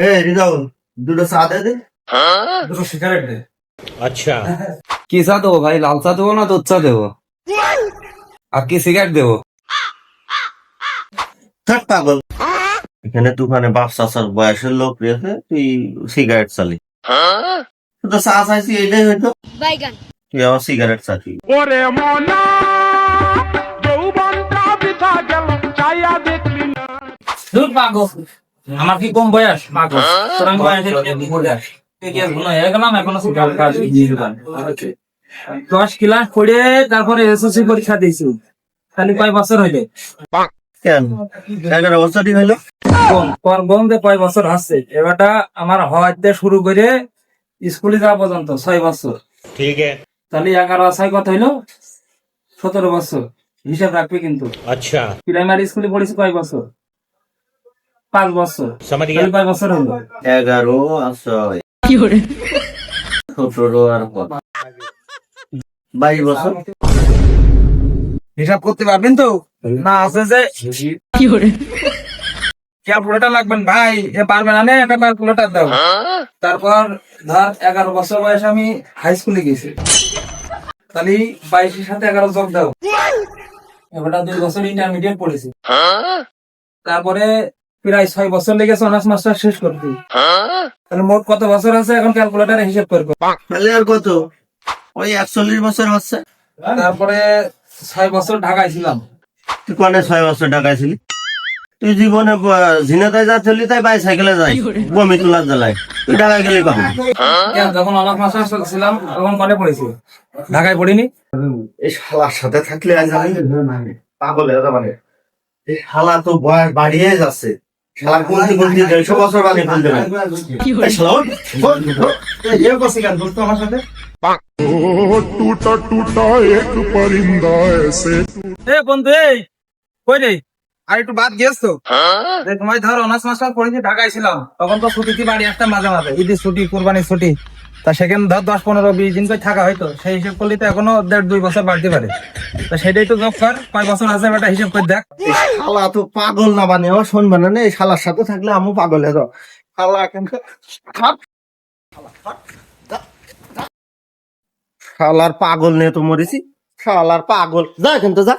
এ রিজাউল দুটো চা দে দে দুটো সিগারেট দে আচ্ছা কি চা দেবো ভাই লাল চা দেবো না দুধ চা দেবো আর কি সিগারেট দেবো থাক পাগল এখানে তুফানে বাপ চাচার বয়সের লোক রয়েছে তুই সিগারেট চালি তো চা চাইছি এইটাই হয়তো তুই আমার সিগারেট চাইছি ওরে মনা যৌবনটা বৃথা গেল চাইয়া দেখলি না দূর পাগল আমার কি কম বয়স? দশ ক্লাস করে তারপরে এসএসসি পরীক্ষা দিয়েছি। খালি কয় বছর হইলে? বছর হচ্ছে এবারটা আমার শুরু করে স্কুলে যাওয়া পর্যন্ত ছয় তাহলে এগারো হইল? সতেরো রাখবে কিন্তু। প্রাইমারি স্কুলে পড়েছি কয় বছর? পাঁচ বছর। পাঁচ বছর এগারো হিসাব করতে পারবেন তো? না আছে যে। ক্যালকুলেটার লাগবেন? ভাই পারবেন আনে একটা ক্যালকুলেটার দাও। তারপর ধর এগারো বছর বয়সে আমি হাই স্কুলে গেছি। তাহলে বাইশের সাথে এগারো যোগ দাও। এবার দুই বছর ইন্টারমিডিয়েট পড়েছি। তারপরে প্রায় ছয় বছর লেগেছে অনার্স মাস্টার শেষ করতে তাহলে মোট কত বছর আছে? এখন ক্যালকুলেটারে হিসেব করব তাহলে আর কত? ওই একচল্লিশ বছর হচ্ছে। তারপরে ছয় বছর ঢাকায় ছিলাম। তুই কনে ছয় বছর ঢাকায় ছিলি? তুই জীবনে ঝিনাইদহ যা চলি তাই বাইসাইকেলে যাই। বমি তোলার জ্বালায়। তুই ঢাকায় গেলি কখন? যখন অনার্স মাস্টার ছিলাম তখন কনে পড়েছি? ঢাকায় পড়িনি? এই শালার সাথে থাকলে আজ আমি পাগল হয়ে যাবে এই শালা তো বয়স বাড়িয়ে যাচ্ছে। টুটা কই রে? আর একটু বাদ গেছ তো? হ্যাঁ? তোমায় ধর অনার্স মাস্টার পড়েছি ঢাকায় ছিলাম। তখন তো ছুটি কি বাড়ি আসতাম মাঝে মাঝে। ঈদের ছুটি কোরবানির ছুটি। তা সেখানে ধর দশ পনেরো বিশ দিন করে থাকা হয়তো, সেই হিসাব করলে তো এখনও দেড় দুই বছর বাড়তে পারে। তা সেটাই তো যোগ কর কয় বছর আছে, বেটা, হিসাব করে দেখ। শালা, তো পাগল না বানিয়ে আমার শুনবে না এই শালার সাথে থাকলে আমি পাগল হয়ে শালা কিন্তু শালার পাগল নিয়ে তো মরেছি। শালার পাগল। যা কিন্তু যা।